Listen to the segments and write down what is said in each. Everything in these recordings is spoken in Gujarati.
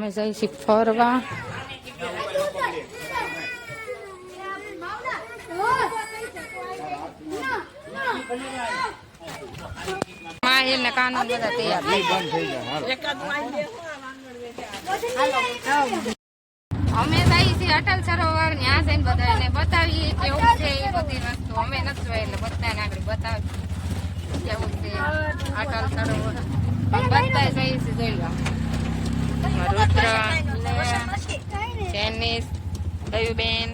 અમે જઈ છીએ ફરવા માહિર ને કાનૂન બધા તૈયાર અમે જઈએ છીએ અટલ સરોવર ત્યાં જઈને બધાને બતાવીએ કેવું છે એ બધી વસ્તુ અમે નથી જોઈ એટલે બધાને આગળ બતાવીએ કેવું છે અટલ સરોવર બધા જઈએ છીએ જોઈ લો રુદ્ર જેનિસ દયુબેન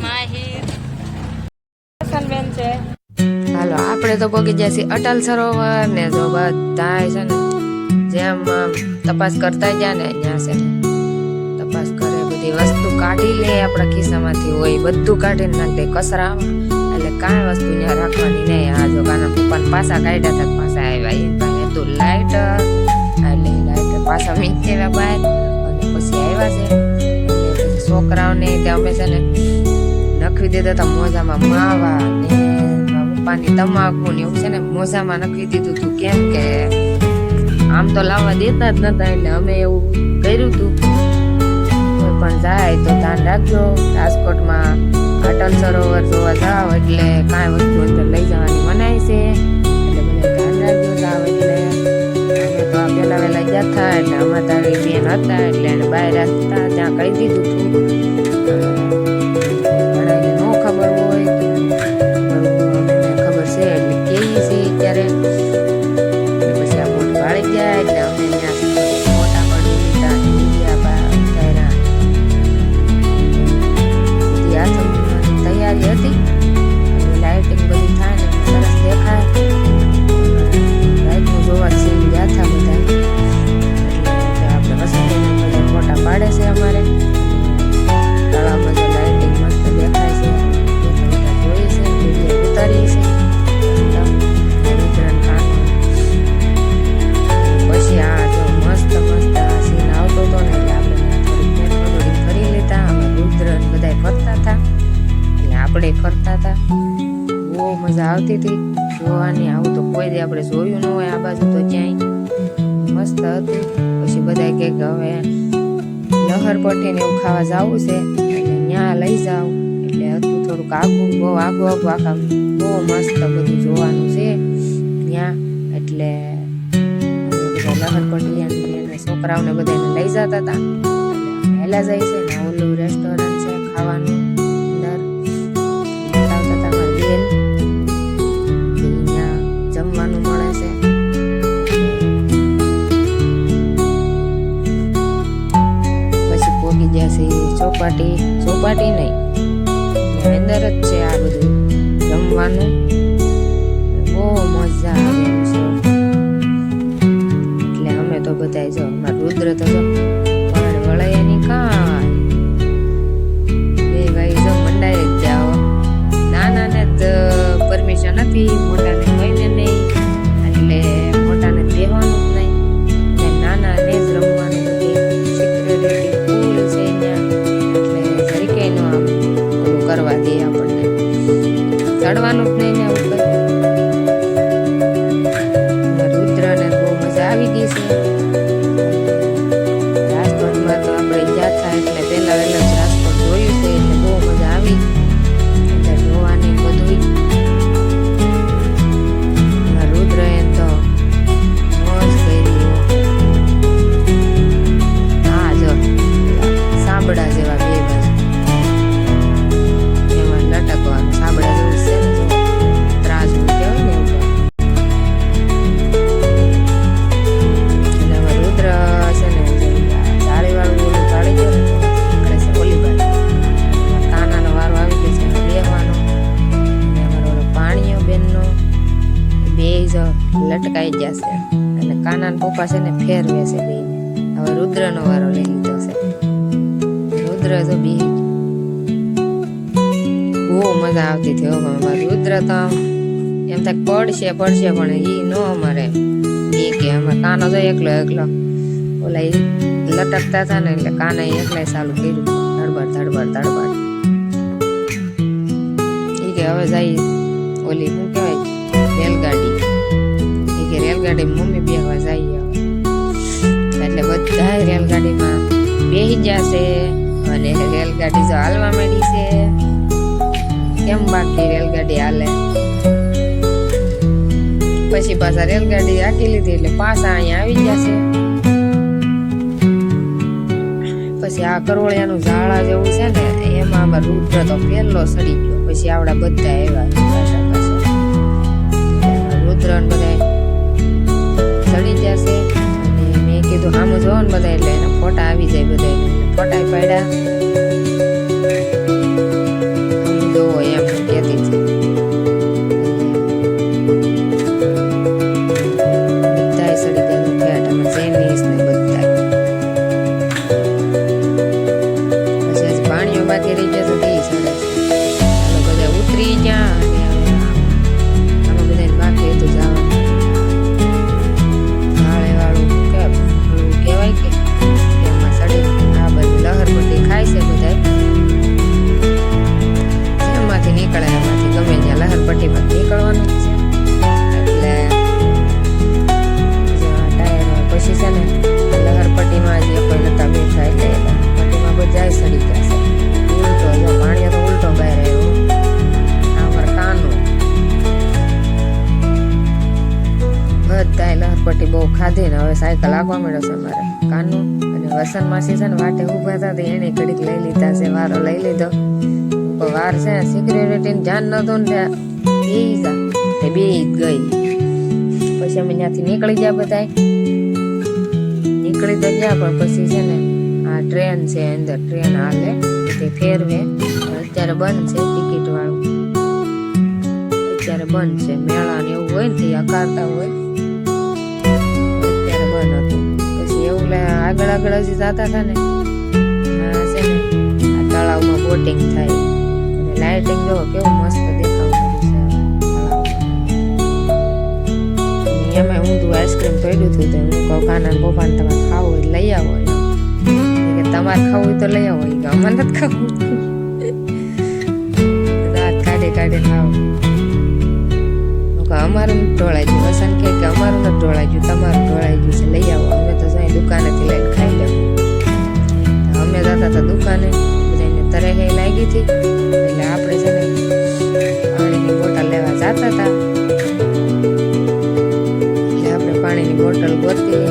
માહિર બેન છે હાલો આપણે તો પગી ગયા છીએ અટલ સરોવર ને જો બધા છે ને જેમ આમ તપાસ કરતા ગયા ને અહીંયા છે તપાસ કરે બધી વસ્તુ કાઢી લે આપણા ખિસ્સામાંથી હોય બધું કાઢીને નાખી દે કચરામાં. એટલે કાંઈ વસ્તુ ત્યાં રાખવાની નહીં. આ જો કાના પપ્પાને પાછા કાઢ્યા હતા પાછા આવ્યા એ તો હતું લાઇટર પાછા મીંચી આવ્યા બહાર અને પછી આવ્યા છે. એટલે પછી છોકરાઓને ત્યાં અમે છે ને નખવી દેતા હતા મોજામાં માવા ને પપ્પાની તમાકુ ને એવું છે ને મોજામાં નખવી દીધું હતું કેમ કે આમ તો લાવવા દેતા જ નતા એટલે અમે એવું કર્યું હતું કોઈ પણ જાય તો ધ્યાન રાખજો. રાજકોટમાં અટલ સરોવર જોવા જાવ એટલે કાંઈ વસ્તુ અંદર લઈ જવાની મનાય છે. એટલે બધા ધ્યાન રાખજો જાવ એટલે વહેલા ગયા હતા એટલે અમારા તારી બેન હતા એટલે એને બહાર રાખતા, ત્યાં કહી દીધું હતું ઘણાને ખબર હોય ખબર છે, એટલે છે ત્યારે પછી આ બોટ ગયા એટલે અમે ત્યાં મોટા પડી તૈયારી હતી. આવતી હતી. જોવાની આવું તો કોઈ દી આપણે જોયું ન હોય આ બાજુ તો ક્યાંય. મસ્ત હતું. પછી બધા કે હવે લહર પટ્ટી ને એવું ખાવા જવું છે. ત્યાં લઈ જાવ. એટલે હતું થોડુંક આગું બહુ આગું આગું આખા બહુ મસ્ત બધું જોવાનું છે. ત્યાં એટલે લહર પટી છોકરાઓને બધાને લઈ જતા હતા એટલે જાય છે ને ઓલું Ano? જ લટકાઈ ગયા છે. અને કાના પપ્પા છે ને ફેરવે છે બે હવે રુદ્રનો વારો લઈ લીધો છે રુદ્ર તો બે બહુ મજા આવતી હતી હો અમારે રુદ્ર તો એમ થાય પડશે પડશે પણ ઈ નો અમારે. એ કે અમે કાનો તો એકલો એકલો. ઓલા ઈ લટકતા હતા ને એટલે કાને એકલા ચાલુ કર્યું. ધડબડ ધડબડ ધડબડ. ઈ કે હવે જાય ઓલી, શું કહેવાય, રેલગાડી. કે રેલગાડી મમ્મી બેહવા જઈએ રેલગાડીમાં બેહી જશે અને રેલગાડી જો હાલવા માંડી છે. કેમ બાકી રેલગાડી હાલે? પછી પાછા રેલગાડી હાકી લીધી એટલે પાછા અહીંયા આવી જશે. પછી આ કરોળિયાનું ઝાડા જેવું છે ને, એમાં આમાં રુદ્ર તો પહેલો સડી ગયો. પછી આવડા બધા પાછા રુદ્ર બધા જશે મેં કીધું આમ જોવો ને બધા એટલે એના ફોટા આવી જાય બધા ફોટા પાડ્યા. સાયકલ આગવા મળ્યો છે મારે. કાનું અને વસન માસી છે ને વાટે ઊભા હતા તો એને ઘડીક લઈ લીધા છે, વારો લઈ લીધો. વાર છે સિક્યુરિટી ધ્યાન નતું ને બે તે બે ગઈ. પછી અમે ત્યાંથી નીકળી ગયા બધાય. નીકળી તો ગયા પણ પછી છે ને આ ટ્રેન છે અંદર, ટ્રેન હાલે. તે ફેરવે. અત્યારે બંધ છે ટિકિટ વાળું. અત્યારે બંધ છે. મેળા ને એવું હોય ને તે અકારતા હોય. પછી એવું લે આગળ આગળ હજી જતા હતા ને આ તળાવમાં બોટિંગ થાય. અને લાઇટિંગ જો કેવું મસ્ત દેખાવ એમાં ઊંધું આઈસ્ક્રીમ પડ્યું હતું તો હું કહું કાના પપ્પાને તમારે ખાવું હોય લઈ આવો. કે, તમારે ખાવું હોય તો લઈ આવો. કે અમારે નથી ખાવું. દાંત કાઢી કાઢી ખાવું કહું, અમારું ઢોળાઈ ગયું વસંત કહે કે અમારું નથી ઢોળાઈ ગયું તમારું ઢોળાઈ ગયું છે લઈ આવો. અમે તો જાય દુકાનેથી લઈને ખાઈ લેવું. અમે જતા હતા દુકાને બધાને તરેહે લાગી હતી. એટલે આપણે છે ને પાણીની બોટલ લેવા જતા હતા. એટલે આપણે પાણીની બોટલ ગોતી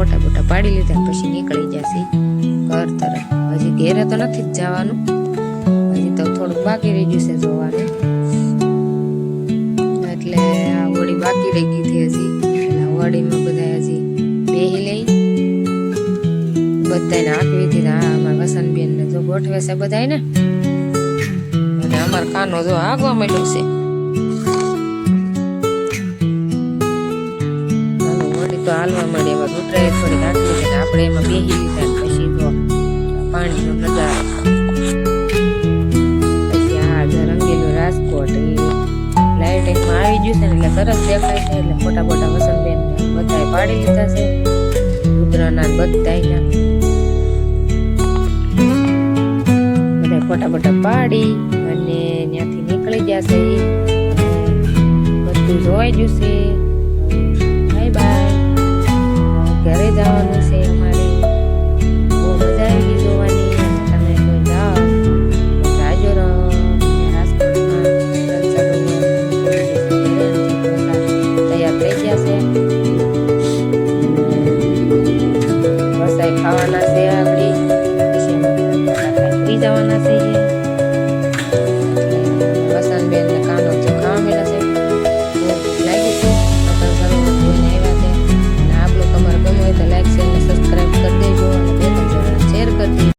ફોટા બોટા પાડી લીધા પછી નીકળી જશે ઘર તરફ. હજી ઘેરે તો નથી જ જવાનું. હજી તો થોડુંક બાકી રહી ગયું છે જોવાનું. એટલે આ હોળી બાકી રહી ગઈ હતી હજી. એટલે હોળીમાં બધા હજી બેહી લઈ. બધાને આપી હતી આ અમારા વસંતબેન ને જો ગોઠવે છે બધાય ને અને અમાર કાનો જો આગવા મળ્યો છે. હાલવા માંડી એમાં રૂટરાએ થોડી નાખી દીધી આપણે એમાં બેહી લીધા પછી તો પાણીનો નજારો પછી આ જે રંગીલું રાજકોટ એ લાઇટિંગમાં આવી ગયું છે ને એટલે સરસ દેખાય છે એટલે મોટા મોટા વસંતબેન બધાએ પાડી લીધા છે. રુદ્રના બધાયના. બધા ફોટા બોટા પાડી અને ત્યાંથી નીકળી ગયા છે. બધું જોવાઈ ગયું છે. ઘરે જવાનું છે અમારે